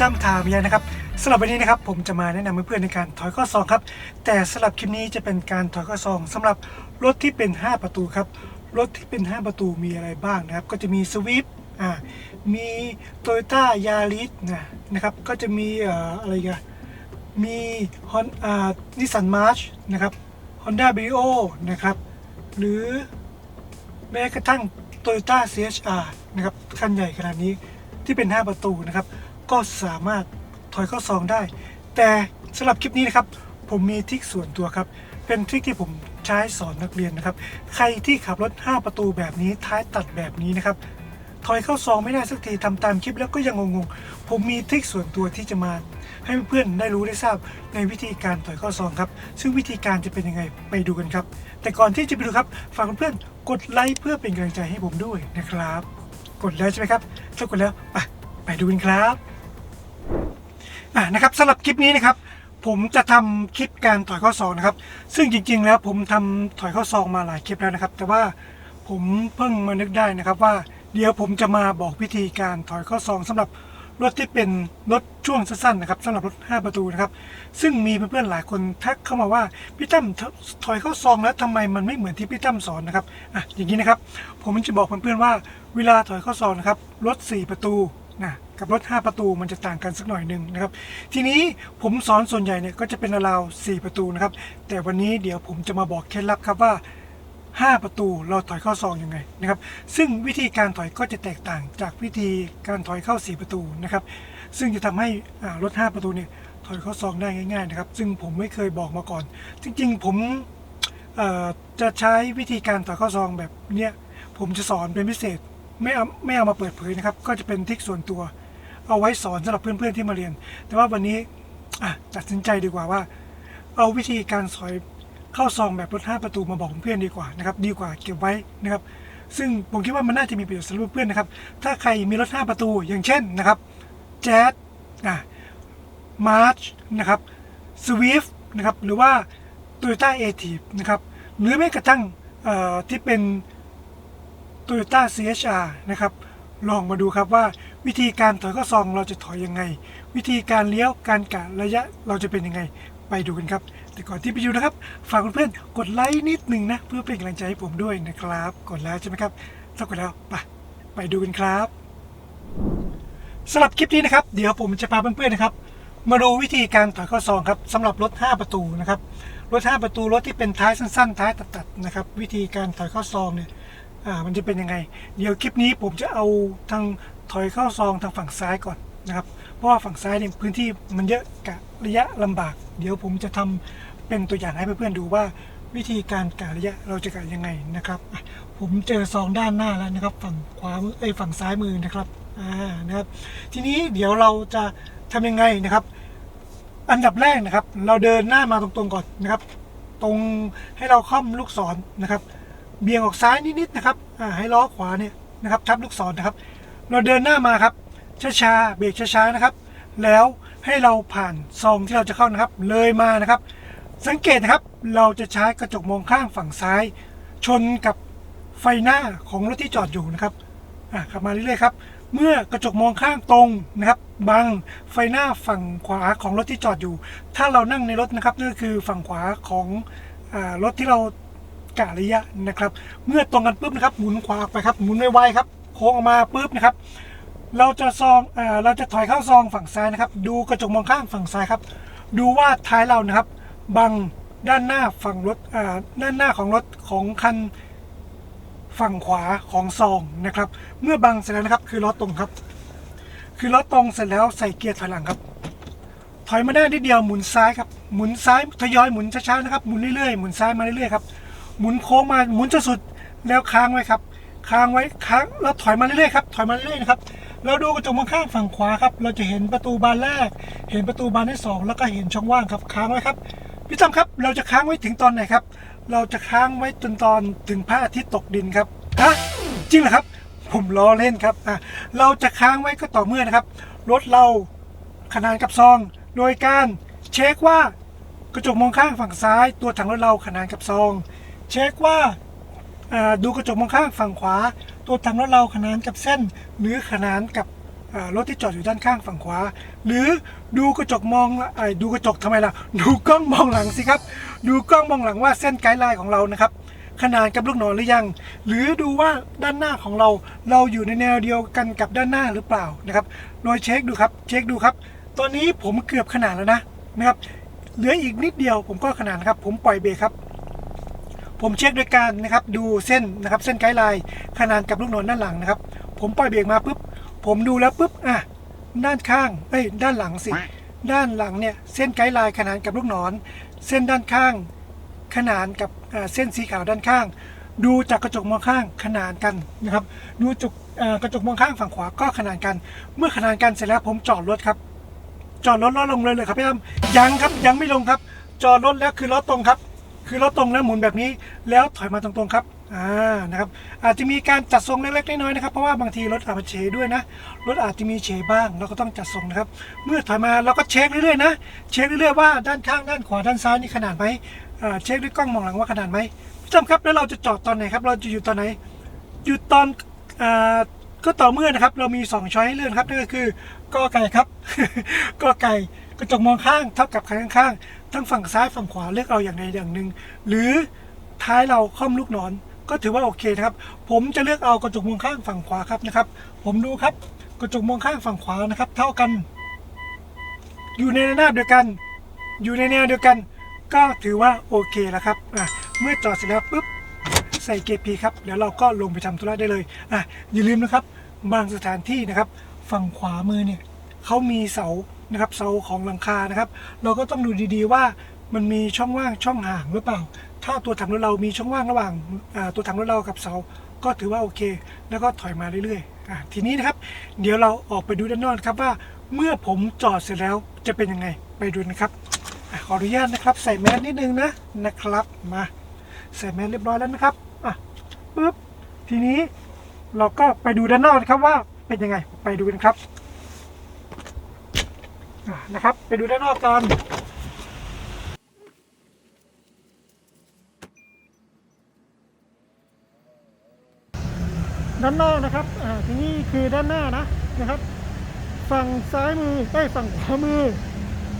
ตั้มทาวิยานะครับสำหรับวันนี้นะครับผมจะมาแนะนำเพื่อนๆในการถอยข้อซองครับแต่สำหรับคลิปนี้จะเป็นการถอยข้อซองสำหรับรถที่เป็น 5 ประตูครับรถที่เป็น 5 ประตูมีอะไรบ้างนะครับ ก็จะมีสวิฟอ่ามีโตโยต้ายาริสนะนะครับก็จะมีอออะไรกันมีฮอนอ่านิสสันมาร์ชนะครับฮอนด้าบริโอนะครับหรือแม้กระทั่ง Toyota CHR นะครับคันใหญ่ขนาดนี้ที่เป็น 5 ประตูนะครับ ก็สามารถถอยเข้าซองได้ แต่สำหรับคลิปนี้นะครับ ผมมีทริคส่วนตัวครับ เป็นทริคที่ผมใช้สอนนักเรียนนะครับ ใครที่ขับรถ 5 ประตูแบบนี้ท้ายตัดแบบนี้นะครับถอยเข้าซองไม่ได้สักทีทำตามคลิปแล้วก็ยังงงๆ ผมมีทริคส่วนตัวที่จะมา ให้เพื่อนๆได้รู้ได้ทราบในวิธีการถอยเข้าซองครับ ซึ่งวิธีการจะเป็นยังไงไปดูกันครับ แต่ก่อนที่จะไปดูครับฝากเพื่อนกดไลค์เพื่อเป็นกำลังใจให้ผมด้วยนะครับ กดแล้วใช่ไหมครับถ้ากดแล้วไปไปดูกันครับ อะนะครับสำหรับคลิปนี้นะครับ ผมจะทำคลิปการถอยข้าซองนะครับ ซึ่งจริง ๆ แล้วผมทำถอยข้าซองมาหลายคลิปแล้วนะครับ แต่ว่าผมเพิ่งมานึกได้นะครับว่าเดี๋ยวผมจะมาบอกวิธีการถอยข้าซองสำหรับรถที่เป็นรถช่วงสั้นๆนะครับสำหรับรถ 5 ประตูนะครับซึ่งมีเพื่อนๆหลายคนทักเข้ามาว่าพี่ตั้มถอยเข้าซองแล้วทำไมมันไม่เหมือนที่พี่ตั้มสอนนะครับอะอย่างนี้นะครับ ผมจะบอกเพื่อนๆว่าเวลาถอยเข้าซองนะครับรถ 4 ประตู นะกับรถ 5 ประตูมันจะต่างกันสักหน่อยหนึ่งนะครับทีนี้ผมสอนส่วนใหญ่เนี่ยก็จะเป็นราวๆ4ประตูนะครับแต่วันนี้เดี๋ยวผมจะมาบอกเคล็ดลับครับว่า 5 ประตูเราถอยเข้าซองยังไงนะครับซึ่งวิธีการถอยก็จะแตกต่างจากวิธีการถอยเข้า 4 ประตูนะครับซึ่งจะทำให้รถ 5 ประตูเนี่ยถอยเข้าซองได้ง่าย ๆ นะครับ ซึ่งผมไม่เคยบอกมาก่อน จริงๆผมจะใช้วิธีการถอยเข้าซองแบบเนี้ยผมจะสอนเป็นพิเศษ ไม่เอาไม่เอามาเปิดเผยนะครับ ก็จะเป็นทิคส่วนตัว เอาไว้สอนสำหรับเพื่อนๆที่มาเรียน แต่ว่าวันนี้ตัดสินใจดีกว่าว่า เอาวิธีการสอยเข้าซองแบบรถ5ประตูมาบอกเพื่อนดีกว่านะครับ ดีกว่าเก็บไว้นะครับ ซึ่งผมคิดว่ามันน่าจะมีประโยชน์สำหรับเพื่อนนะครับ ถ้าใครมีรถ5ประตูอย่างเช่นนะครับแจ๊สอะมาร์ชนะครับสวิฟนะครับหรือว่า Toyota a t i v นะครับหรือแม้กระทั่งที่เป็น Toyota CHR นะครับลองมาดูครับว่าวิธีการถอยข้าซองเราจะถอยยังไง วิธีการเลี้ยวการกะระยะเราจะเป็นยังไงไปดูกันครับ แต่ก่อนที่ไปดูนะครับ ฝากเพื่อนๆกดไลค์นิดหนึ่งนะ เพื่อเป็นกำลังใจให้ผมด้วยนะครับ กดแล้วใช่ไหมครับถ้ากดแล้วไปไปดูกันครับสำหรับคลิปนี้นะครับ เดี๋ยวผมจะพาเพื่อนๆนะครับ มาดูวิธีการถอยข้าซองครับสำหรับรถ 5 ประตูนะครับรถ 5 ประตูรถที่เป็นท้ายสั้นๆ ท้ายตัดๆนะครับวิธีการถอยข้าซองเนี่ย อ่ามันจะเป็นยังไง เดี๋ยวคลิปนี้ผมจะเอาทางถอยเข้าซองทางฝั่งซ้ายก่อนนะครับ เพราะว่าฝั่งซ้ายเนี่ยพื้นที่มันเยอะกะระยะลำบาก เดี๋ยวผมจะทำเป็นตัวอย่างให้เพื่อนๆดูว่าวิธีการกะระยะเราจะกะยังไงนะครับ ผมเจอซองด้านหน้าแล้วนะครับ ฝั่งขวามือเอ้ฝั่งซ้ายมือนะครับอ่านะครับ ทีนี้เดี๋ยวเราจะทำยังไงนะครับ อันดับแรกนะครับ เราเดินหน้ามาตรงๆก่อนนะครับ ตรงให้เราค่อมลูกศรนะครับ เบี่ยงออกซ้ายนิดๆนะครับอ่าให้ล้อขวาเนี่ยนะครับทับลูกศรนะครับ เราเดินหน้ามาครับช้าๆเบรกช้าๆนะครับ แล้วให้เราผ่านซองที่เราจะเข้านะครับ เลยมานะครับ สังเกตนะครับเราจะใช้กระจกมองข้างฝั่งซ้าย ชนกับไฟหน้าของรถที่จอดอยู่นะครับอ่าขับมาเรื่อยๆครับเมื่อกระจกมองข้างตรงนะครับบังไฟหน้าฝั่งขวาของรถที่จอดอยู่ ถ้าเรานั่งในรถนะครับนั่นก็คือฝั่งขวาของอารถที่เรา กะระยะนะครับ เมื่อตรงกันปุ๊บนะครับหมุนขวาไปครับหมุนไวๆครับโค้งออกมาปุ๊บนะครับ เราจะซองเอ่อเราจะถอยเข้าซองฝั่งซ้ายนะครับ ดูกระจกมองข้างฝั่งซ้ายครับ ดูว่าท้ายเรานะครับ บังด้านหน้าฝั่งรถอ่าด้านหน้าของรถของคันฝั่งขวาของซองนะครับ เมื่อบังเสร็จแล้วนะครับ คือล้อตรงครับ คือล้อตรงเสร็จแล้วใส่เกียร์ถอยหลังครับ ถอยมาได้นิดเดียวหมุนซ้ายครับหมุนซ้ายทยอยหมุนช้าๆนะครับหมุนเรื่อยๆหมุนซ้ายมาเรื่อยๆครับ หมุนโค้งมาหมุนจนสุดแล้วค้างไว้ครับ ค้างไว้ค้างแล้วถอยมาเรื่อยๆครับถอยมาเรื่อยๆนะครับเราดูกระจกมองข้างฝั่งขวาครับ เราจะเห็นประตูบานแรก เห็นประตูบานที่สองแล้วก็เห็นช่องว่างครับค้างไว้ครับพี่ตั้มครับ เราจะค้างไว้ถึงตอนไหนครับ เราจะค้างไว้จนตอนถึงพระอาทิตย์ตกดินครับฮะจริงเหรอครับ ผมล้อเล่นครับอะเราจะค้างไว้ก็ต่อเมื่อนะครับรถเราขนานกับซอง โดยการเช็คว่ากระจกมองข้างฝั่งซ้าย ตัวถังรถเราขนานกับซอง เช็คว่าดูกระจกมองข้างฝั่งขวา ตัวถังรถเราขนานกับเส้น หรือขนานกับรถที่จอดอยู่ด้านข้างฝั่งขวา หรือดูกระจกมองอดูกระจกทำไมล่ะ ดูกล้องมองหลังสิครับ ดูกล้องมองหลังว่าเส้นไกด์ไลน์ของเรานะครับ ขนานกับลูกศรหรือยัง หรือดูว่าด้านหน้าของเรา เราอยู่ในแนวเดียวกันกับด้านหน้าหรือเปล่านะครับโดยเช็คดูครับเช็คดูครับ ตอนนี้ผมเกือบขนานแล้วนะนะครับเหลืออีกนิดเดียวผมก็ขนานครับ ผมปล่อยเบรกครับ ผมเช็คด้วยการนะครับดูเส้นนะครับเส้นไกด์ไลน์ขนานกับลูกศรด้านหลังนะครับ ผมปล่อยเบรกมาปุ๊บผมดูแล้วปุ๊บอะด้านข้างเอ้ยด้านหลังสิ ด้านหลังเนี่ยเส้นไกด์ไลน์ขนานกับลูกศรเส้นด้านข้าง ขนานกับเส้นสีขาวด้านข้าง ดูจากกระจกมองข้างขนานกันนะครับ ดูจกกระจกมองข้างฝั่งขวาก็ขนานกัน เมื่อขนานกันเสร็จแล้วผมจอดรถครับ จอดรถล้วลงเลยเลยครับพี่ตั้มยังครับยังไม่ลงครับ จอดรถแล้วคือรถตรงครับ คือรถตรงแล้วหมุนแบบนี้ แล้วถอยมาตรงๆครับอ่านะครับอาจจะมีการจัดทรงเล็กๆน้อยๆนะครับเพราะว่าบางทีรถอาจจะเฉด้วยนะรถอาจจะมีเฉบ้างเราก็ต้องจัดทรงนะครับ เมื่อถอยมาเราก็เช็คเรื่อยๆนะเช็คเรื่อยๆว่าด้านข้างด้านขวาด้านซ้ายนี่ขนาดไหมอ่าเช็คด้วยกล้องมองหลังว่าขนาดไหมพี่จำครับแล้วเราจะจอดตอนไหนครับ เราจะอยู่ตอนไหนหยุดตอนอ่าก็ต่อเมื่อนะครับเรามี2ช้อยให้เลือกครับนั่นก็คือกอไก่ครับกอไก่กระจกมองข้างเท่ากับคันข้าง ทั้งฝั่งซ้ายฝั่งขวาเลือกเอาอย่างใดอย่างหนึ่งหรือท้ายเราค่อมลูกศรก็ถือว่าโอเคนะครับ ผมจะเลือกเอากระจกมองข้างฝั่งขวาครับนะครับ ผมดูครับกระจกมองข้างฝั่งขวานะครับ เท่ากัน อยู่ในระนาบเดียวกัน อยู่ในแนวเดียวกัน ก็ถือว่าโอเคแล้วครับอะเมื่อจอดเสร็จแล้วปุ๊บใส่เกียร์พีครับเดี๋ยวเราก็ลงไปทำธุระได้เลยอะอย่าลืมนะครับ บางสถานที่นะครับ ฝั่งขวามือเนี่ยเขามีเสา นะครับเสาของหลังคานะครับ เราก็ต้องดูดีๆว่ามันมีช่องว่างช่องห่างหรือเปล่า ถ้าตัวถังรถเรามีช่องว่างระหว่างตัวถังรถเรากับเสาก็ถือว่าโอเค แล้วก็ถอยมาเรื่อยๆอะทีนี้นะครับ เดี๋ยวเราออกไปดูด้านนอกครับว่าเมื่อผมจอดเสร็จแล้วจะเป็นยังไงไปดูนะครับอขออนุญาตนะครับ ใส่แมสนิดนึงนะนะครับมาใส่แมสเรียบร้อยแล้วนะครับอะปุ๊บทีนี้เราก็ไปดูด้านนอกนะครับว่าเป็นยังไงไปดูกันครับ นะครับ ไปดูด้านนอกกันด้านนอกนะครับอ่าที่นี้คือด้านหน้านะนะครับ ฝั่งซ้ายมือใต้ฝั่งขวามือ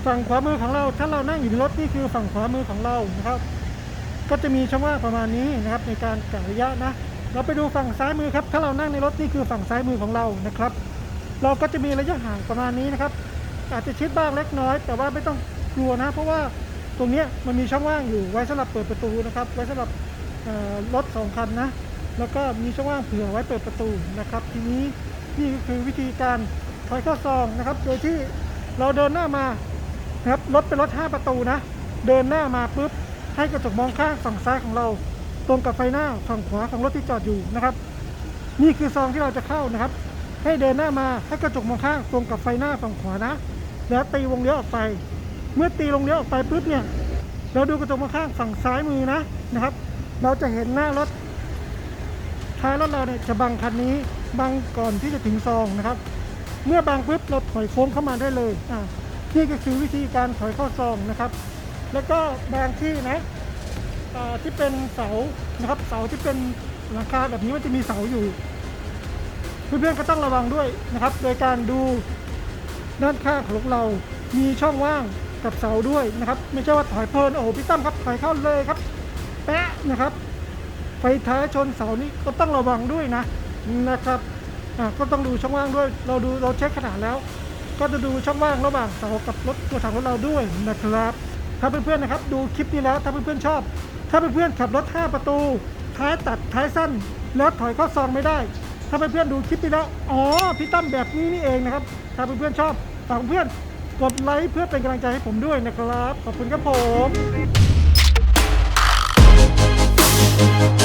ฝั่งขวามือของเรา ถ้าเรานั่งอยู่ในรถนี่คือฝั่งขวามือของเรานะครับ ก็จะมีช่องว่างประมาณนี้นะครับ ในการกะระยะนะ เราไปดูฝั่งซ้ายมือครับ ถ้าเรานั่งในรถนี่คือฝั่งซ้ายมือของเรานะครับ เราก็จะมีระยะห่างประมาณนี้นะครับ อาจจะชิดบ้างเล็กน้อย แต่ว่าไม่ต้องกลัวนะ เพราะว่าตรงนี้มันมีช่องว่างอยู่ไว้สำหรับเปิดประตูนะครับ ไว้สำหรับรถสองคันนะ แล้วก็มีช่องว่างเผื่อไว้เปิดประตูนะครับ ทีนี้นี่ก็คือวิธีการถอยเข้าซองนะครับ โดยที่เราเดินหน้ามานะครับรถเป็นรถ 5 ประตูนะ เดินหน้ามาปุ๊บให้กระจกมองข้างฝั่งซ้ายของเรา ตรงกับไฟหน้าฝั่งขวาของรถที่จอดอยู่นะครับ นี่คือซองที่เราจะเข้านะครับ ให้เดินหน้ามาให้กระจกมองข้างตรงกับไฟหน้าฝั่งขวานะ แล้วตีวงเลี้ยวออกไป เมื่อตีวงเลี้ยวออกไปปุ๊บเนี่ย เราดูกระจกมองข้างฝั่งซ้ายมือนะนะครับ เราจะเห็นหน้ารถท้ายรถเราเนี่ยจะบังคันนี้บังก่อนที่จะถึงซองนะครับ เมื่อบังปุ๊บเราถอยโค้งเข้ามาได้เลยอ่านี่ก็คือวิธีการถอยเข้าซองนะครับ แล้วก็บางที่นะอ่าที่เป็นเสานะครับ เสาที่เป็นหลังคาแบบนี้มันจะมีเสาอยู่ เพื่อนๆก็ต้องระวังด้วยนะครับ โดยการดู ด้านข้างของเรา มีช่องว่างกับเสาด้วยนะครับ ไม่ใช่ว่าถอยเพลินโอ้โหพี่ตั้มครับถอยเข้าเลยครับ แปะนะครับไฟท้ายชนเสานี่ก็ต้องระวังด้วยนะนะครับอ่าก็ต้องดูช่องว่างด้วย เราดูเราเช็คขนาดแล้ว ก็จะดูช่องว่างระหว่างเสากับรถตัวถังรถเราด้วยนะครับ ถ้าเพื่อนๆนะครับ ดูคลิปนี้แล้วถ้าเพื่อนๆชอบ ถ้าเพื่อนๆขับรถ 5 ประตู ท้ายตัดท้ายสั้น แล้วถอยเข้าซองไม่ได้ ถ้าเพื่อนๆดูคลิปนี้แล้วอ๋อพี่ตั้มแบบนี้นี่เองนะครับ ถ้าเพื่อนๆชอบฝากเพื่อนกดไลค์เพื่อเป็นกำลังใจให้ผมด้วยนะครับ ขอบคุณครับผม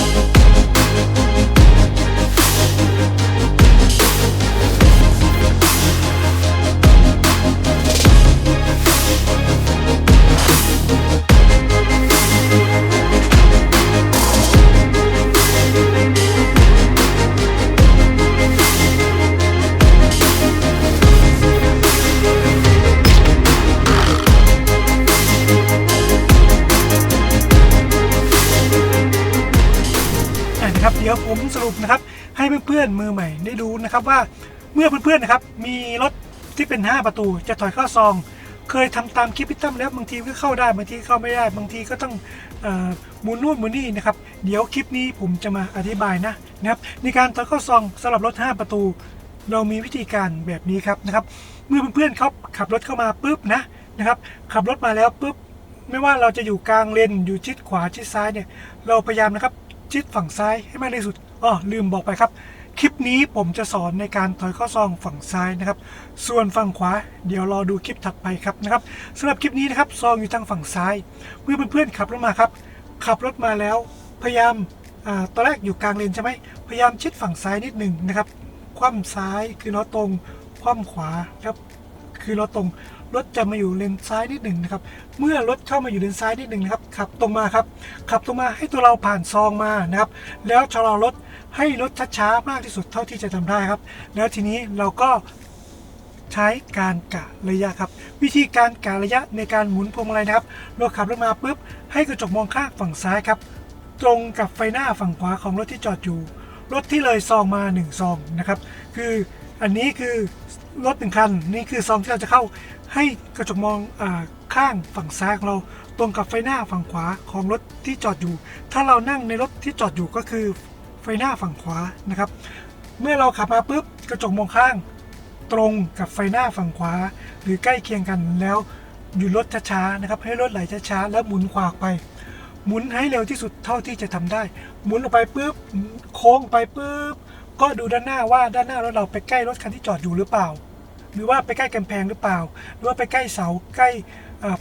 นะครับว่าเมื่อเพื่อนๆนะครับมีรถที่เป็น 5 ประตูจะถอยเข้าซอง เคยทำตามคลิปพี่ตั้มแล้วบางทีก็เข้าได้บางทีเข้าไม่ได้บางทีก็ต้องหมุนนู่นหมุนนี่นะครับเดี๋ยวคลิปนี้ผมจะมาอธิบายนะนะครับในการถอยเข้าซองสำหรับรถ 5 ประตู เรามีวิธีการแบบนี้ครับนะครับเมื่อเพื่อนๆเขาขับรถเข้ามาปุ๊บนะนะครับขับรถมาแล้วปุ๊บไม่ว่าเราจะอยู่กลางเลนอยู่ชิดขวาชิดซ้ายเนี่ยเราพยายามนะครับชิดฝั่งซ้ายให้มากที่สุดอ๋อลืมบอกไปครับ คลิปนี้ผมจะสอนในการถอยเข้าซองฝั่งซ้ายนะครับ ส่วนฝั่งขวา เดี๋ยวรอดูคลิปถัดไปครับนะครับสำหรับคลิปนี้นะครับซองอยู่ทางฝั่งซ้าย เมื่อเพื่อนๆขับรถมาครับ ขับรถมาแล้ว พยายามอาตอนแรกอยู่กลางเลนใช่ไหมพยายามชิดฝั่งซ้ายนิดหนึ่งนะครับ คว่ำซ้ายคือล้อตรง คว่ำขวาครับคือล้อตรงรถจะมาอยู่เลนซ้ายนิดหนึ่งนะครับ เมื่อรถเข้ามาอยู่เลนซ้ายนิดหนึ่งนะครับ ขับตรงมาครับ ขับตรงมาให้ตัวเราผ่านซองมานะครับ แล้วชะลอรถ ให้รถช้าๆมากที่สุดเท่าที่จะทำได้ครับ แล้วทีนี้เราก็ใช้การกะระยะครับ วิธีการกะระยะในการหมุนพวงมาลัยนะครับเราขับรถมาปุ๊บให้กระจกมองข้างฝั่งซ้ายครับ ตรงกับไฟหน้าฝั่งขวาของรถที่จอดอยู่ รถที่เลยซองมา1ซองนะครับคืออันนี้คือรถหนึ่งคันนี่คือซองที่เราจะเข้าให้กระจกมองอข้างฝั่งซ้ายของเราตรงกับไฟหน้าฝั่งขวาของรถที่จอดอยู่ ถ้าเรานั่งในรถที่จอดอยู่ก็คือ ไฟหน้าฝั่งขวานะครับ เมื่อเราขับมาปุ๊บกระจกมองข้าง ตรงกับไฟหน้าฝั่งขวา หรือใกล้เคียงกันแล้วหยุดรถช้าๆนะครับ ให้รถไหลช้าๆแล้วหมุนขวาไปหมุนให้เร็วที่สุดเท่าที่จะทำได้ หมุนออกไปปุ๊บโค้งไปปุ๊บก็ดูด้านหน้าว่าด้านหน้ารถเราไปใกล้รถคันที่จอดอยู่หรือเปล่า หรือว่าไปใกล้กำแพงหรือเปล่า หรือว่าไปใกล้เสาใกล้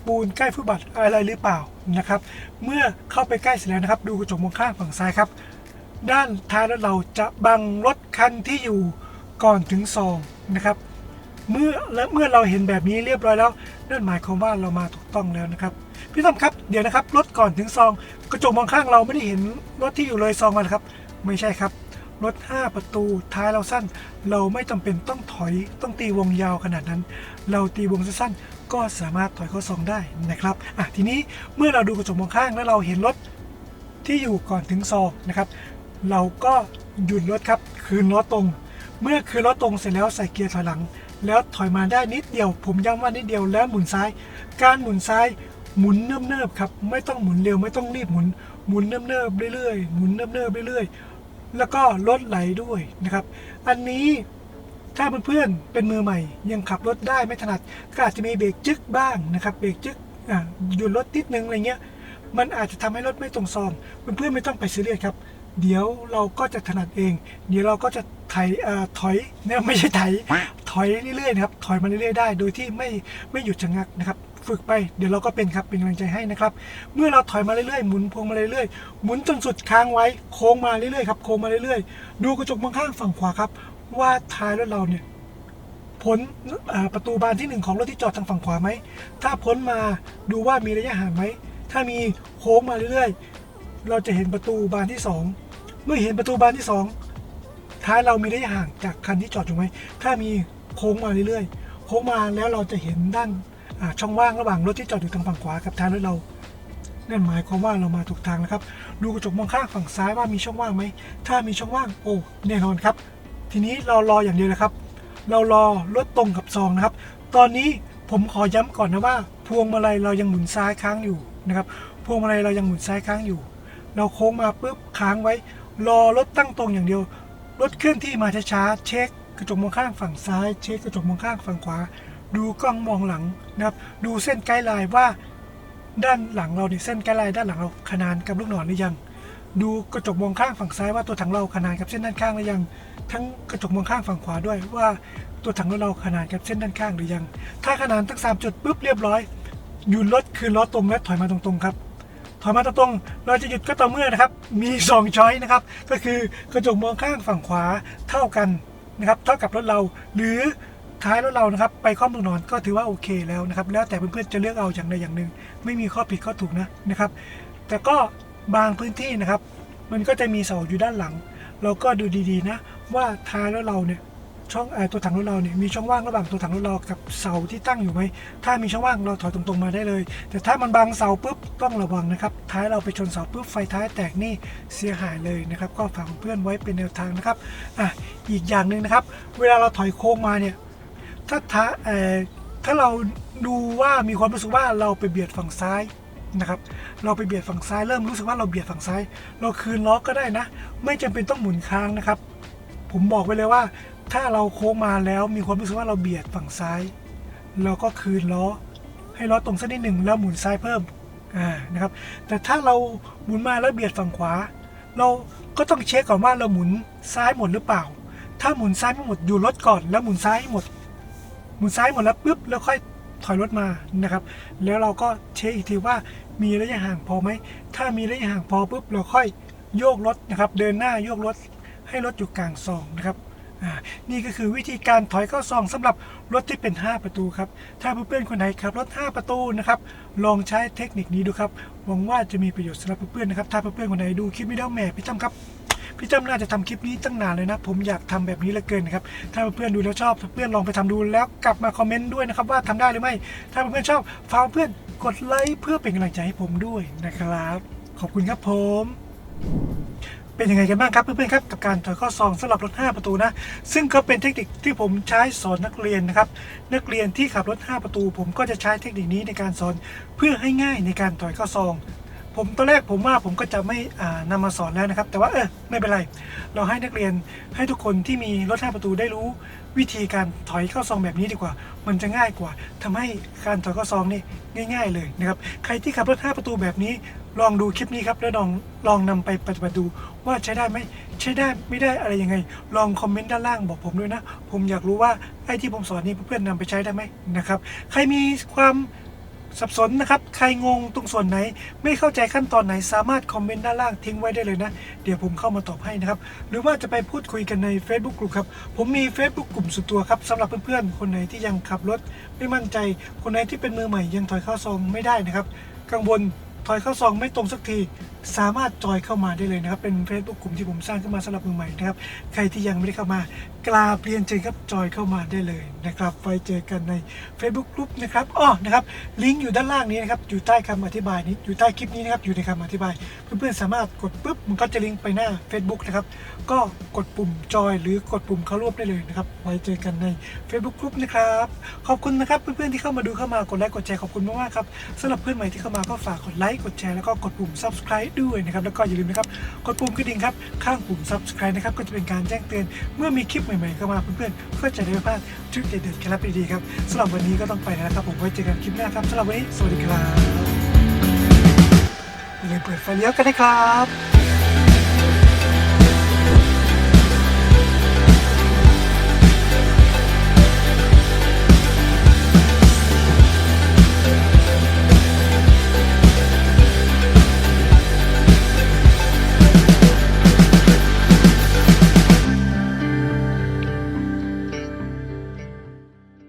ปูนใกล้ฟุตบาทอะไรหรือเปล่านะครับ เมื่อเข้าไปใกล้เสร็จแล้วนะครับ ดูกระจกมองข้างฝั่งซ้ายครับ ด้านท้ายรถเราจะบังรถคันที่อยู่ก่อนถึงซองนะครับ เมื่อและเมื่อเราเห็นแบบนี้เรียบร้อยแล้วนั่นหมายความว่าเรามาถูกต้องแล้วนะครับพี่ต้อมครับเดี๋ยวนะครับรถก่อนถึงซอง กระจกมองข้างเราไม่ได้เห็นรถที่อยู่เลยซองมานครับ ไม่ใช่ครับรถ 5 ประตูท้ายเราสั้น เราไม่จำเป็นต้องถอยต้องตีวงยาวขนาดนั้น เราตีวงสั้นๆก็สามารถถอยเข้าซองได้นะครับอะทีนี้เมื่อเราดูกระจกมองข้างแล้วเราเห็นรถที่อยู่ก่อนถึงซองนะครับ เราก็หยุดรถครับ คืนล้อตรง เมื่อคืนล้อตรงเสร็จแล้วใส่เกียร์ถอยหลัง แล้วถอยมาได้นิดเดียว ผมย้ำว่านิดเดียวแล้วหมุนซ้าย การหมุนซ้ายหมุนเนิบๆครับ ไม่ต้องหมุนเร็วไม่ต้องรีบหมุน หมุนเนิบๆเรื่อยๆ หมุนเนิบๆเรื่อยๆ แล้วก็ลดไหลด้วยนะครับ อันนี้ถ้าเพื่อนๆเป็นมือใหม่ ยังขับรถได้ไม่ถนัดก็อาจจะมีเบรกจึกบ้างนะครับเบรกจึกหยุดรถนิดนึงอะไรเงี้ย มันอาจจะทำให้รถไม่ตรงซองเพื่อนๆไม่ต้องไปซีเรียสครับ เดี๋ยวเราก็จะถนัดเอง เดี๋ยวเราก็จะไถเอ่อถอยเนี่ยไม่ใช่ไถถอยเรื่อยๆนะครับถอยมาเรื่อยๆได้ โดยที่ไม่ไม่หยุดชะงักนะครับ ฝึกไปเดี๋ยวเราก็เป็นครับเป็นกำลังใจให้นะครับ เมื่อเราถอยมาเรื่อยๆหมุนพวงมาเรื่อยๆหมุนจนสุดค้างไว้โค้งมาเรื่อยๆครับโค้งมาเรื่อยๆ ดูกระจกมองข้างฝั่งขวาครับ ว่าท้ายรถเราเนี่ยพ้นประตูบานที่หนึ่งของรถที่จอดทางฝั่งขวาไหม ถ้าพ้นมาดูว่ามีระยะห่างไหม ถ้ามีโค้งมาเรื่อยๆ เราจะเห็นประตูบานที่สอง เมื่อเห็นประตูบานที่สองท้ายเรามีระยะห่างจากคันที่จอดอยู่ไหม ถ้ามีโค้งมาเรื่อยๆ โค้งมาแล้วเราจะเห็นด้านช่องว่างระหว่างรถที่จอดอยู่ทางฝั่งขวากับท้ายรถเรานั่นหมายความว่าเรามาถูกทางแล้วครับ ดูกระจกมองข้างฝั่งซ้ายว่ามีช่องว่างไหม ถ้ามีช่องว่างโอ้แน่นอนครับ ทีนี้เรารออย่างเดียวนะครับ เรารอรถตรงกับซองนะครับ ตอนนี้ผมขอย้ำก่อนนะว่า พวงมาลัยเรายังหมุนซ้ายค้างอยู่นะครับ พวงมาลัยเรายังหมุนซ้ายค้างอยู่ เราโค้งมาปุ๊บค้างไว้ รอรถตั้งตรงอย่างเดียว รถเคลื่อนที่มาช้าๆเช็คกระจกมองข้างฝั่งซ้าย เช็คกระจกมองข้างฝั่งขวา ดูกล้องมองหลังนะครับดูเส้นไกด์ไลน์ว่า ด้านหลังเราเนี่ยเส้นไกด์ไลน์ด้านหลังเราขนานกับลูกศรหรือยัง ดูกระจกมองข้างฝั่งซ้ายว่าตัวถังเราขนานกับเส้นด้านข้างหรือยัง ทั้งกระจกมองข้างฝั่งขวาด้วยว่าตัวถังรถเราขนานกับเส้นด้านข้างหรือยัง ถ้าขนานทั้งสามจุดปุ๊บเรียบร้อยหยุดรถคือล้อตรงและถอยมาตรงๆครับ ถอยมาตรงๆเราจะหยุดก็ต่อเมื่อนะครับ มี2ช้อยนะครับ ก็คือกระจกมองข้างฝั่งขวาเท่ากันนะครับ เท่ากับรถเรา หรือท้ายรถเรานะครับ ไปข้อมือนอนก็ถือว่าโอเคแล้วนะครับ แล้วแต่เพื่อนๆจะเลือกเอาอย่างใดอย่างหนึ่ง ไม่มีข้อผิดข้อถูกนะนะครับ แต่ก็บางพื้นที่นะครับ มันก็จะมีเสาอยู่ด้านหลัง เราก็ดูดีๆนะว่าท้ายรถเราเนี่ย ช่องอตัวถังรถเราเนี่ยมีช่องว่างระหว่างตัวถังรถเรากับเสาที่ตั้งอยู่ไหมถ้ามีช่องว่างเราถอยตรงๆมาได้เลย แต่ถ้ามันบังเสาปุ๊บต้องระวังนะครับ ท้ายเราไปชนเสาปุ๊บไฟท้ายแตกนี่เสียหายเลยนะครับ ก็ฝากเพื่อนไว้เป็นแนวทางนะครับอะอีกอย่างหนึ่งนะครับ เวลาเราถอยโค้งมาเนี่ยถ้าถ้าเอ่อถ้าเราดูว่ามีความรู้สึกว่าเราไปเบียดฝั่งซ้ายนะครับ เราไปเบียดฝั่งซ้ายเริ่มรู้สึกว่าเราเบียดฝั่งซ้าย เราคืนล้อก็ได้นะ ไม่จำเป็นต้องหมุนค้างนะครับ ผมบอกไว้เลยว่า ถ้าเราโค้งมาแล้วมีความรู้สึกว่าเราเบียดฝั่งซ้าย เราก็คืนล้อให้ล้อตรงสักนิดหนึ่งแล้วหมุนซ้ายเพิ่มอ่านะครับ แต่ถ้าเราหมุนมาแล้วเบียดฝั่งขวา เราก็ต้องเช็คก่อนว่าเราหมุนซ้ายหมดหรือเปล่า ถ้าหมุนซ้ายไม่หมดอยู่รถก่อน แล้วหมุนซ้ายให้หมด หมุนซ้ายหมดแล้วปุ๊บแล้วค่อยถอยรถมานะครับ แล้วเราก็เช็คอีกทีว่ามีระยะห่างพอไหม ถ้ามีระยะห่างพอปุ๊บเราค่อยโยกรถนะครับ เดินหน้าโยกรถให้รถอยู่กลางซองนะครับ นี่ก็คือวิธีการถอยเข้าซองสำหรับรถที่เป็น 5 ประตูครับ ถ้าเพื่อนๆคนไหนขับรถ 5 ประตูนะครับ ลองใช้เทคนิคนี้ดูครับ หวังว่าจะมีประโยชน์สำหรับเพื่อนๆนะครับ ถ้าเพื่อนๆคนไหนดูคลิปนี้แล้วแหมพี่จำครับ พี่จำน่าจะทำคลิปนี้ตั้งนานเลยนะ ผมอยากทำแบบนี้เหลือเกินนะครับ ถ้าเพื่อนๆดูแล้วชอบ เพื่อนๆลองไปทำดูแล้วกลับมาคอมเมนต์ด้วยนะครับว่าทำได้หรือไม่ ถ้าเพื่อนๆชอบฝากเพื่อนกดไลค์เพื่อเป็นกำลังใจให้ผมด้วยนะครับ ขอบคุณครับผม เป็นยังไงกันบ้างครับเพื่อนๆครับกับการถอยข้อซองสำหรับรถ 5 ประตูนะ ซึ่งก็เป็นเทคนิคที่ผมใช้สอนนักเรียนนะครับ นักเรียนที่ขับรถ 5 ประตู ผมก็จะใช้เทคนิคนี้ในการสอนเพื่อให้ง่ายในการถอยข้อซอง ผมตอนแรกผมว่าผมก็จะไม่อ่านำมาสอนแล้วนะครับ แต่ว่าเออไม่เป็นไร เราให้นักเรียนให้ทุกคนที่มีรถ 5 ประตูได้รู้ วิธีการถอยข้าซองแบบนี้ดีกว่า มันจะง่ายกว่าทำให้การถอยข้าซองนี่ง่าย ๆ เลยนะครับใครที่ขับรถ 5 ประตูแบบนี้ ลองดูคลิปนี้ครับ แล้วลองลองนำไปปฏิบัติดูว่าใช้ได้ไหมใช้ได้ไม่ได้อะไรยังไง ลองคอมเมนต์ด้านล่างบอกผมด้วยนะ ผมอยากรู้ว่าไอ้ที่ผมสอนนี่เพื่อนๆนำไปใช้ได้ไหมนะครับ ใครมีความสับสนนะครับ ใครงงตรงส่วนไหน ไม่เข้าใจขั้นตอนไหนสามารถคอมเมนต์ด้านล่างทิ้งไว้ได้เลยนะ เดี๋ยวผมเข้ามาตอบให้นะครับ หรือว่าจะไปพูดคุยกันใน Facebook กลุ่มครับ ผมมี Facebook กลุ่มส่วนตัวครับสำหรับเพื่อนๆ คนไหนที่ยังขับรถไม่มั่นใจ คนไหนที่เป็นมือใหม่ยังถอยเข้าซองไม่ได้นะครับ กังวล ถอยเข้าซองไม่ตรงสักทีสามารถจอยเข้ามาได้เลยนะครับ เป็น Facebook กลุ่มที่ผมสร้างขึ้นมาสำหรับมือใหม่นะครับ ใครที่ยังไม่ได้เข้ามากราบเรียนเชิญครับจอยเข้ามาได้เลยนะครับไว้เจอกันใน Facebook กลุ่มนะครับอ้อนะครับลิงก์อยู่ด้านล่างนี้นะครับอยู่ใต้คำอธิบายนี้อยู่ใต้คลิปนี้นะครับอยู่ในคำอธิบาย เพื่อนๆสามารถกดปุ๊บมันก็จะลิงก์ไปหน้า Facebook นะครับก็กดปุ่มจอยหรือกดปุ่มเข้าร่วมได้เลยนะครับไว้เจอกันใน Facebook กลุ่มนะครับขอบคุณนะครับเพื่อนๆที่เข้ามาดูเข้ามากดไลค์กดแชร์ขอบคุณมากๆครับสำหรับเพื่อนใหม่ที่เข้ามาก็ฝากกดไลค์กดแชร์แล้วก็กดปุ่ม subscribe ด้วยนะครับแล้วก็อย่าลืมนะครับกดปุ่มกระดิ่งครับข้างปุ่ม subscribe นะครับก็จะเป็นการแจ้งเตือนเมื่อมีคลิปใหม่ๆเข้ามาเพื่อนๆก็จะได้ไม่พลาดทริปเด็ดๆเคล็ดลับดีๆครับสำหรับวันนี้ก็ต้องไปแล้วนะครับผมไว้เจอกันคลิปหน้าครับสำหรับวันนี้สวัสดีครับอย่าลืมเปิดไฟเลี้ยวกันนะครับ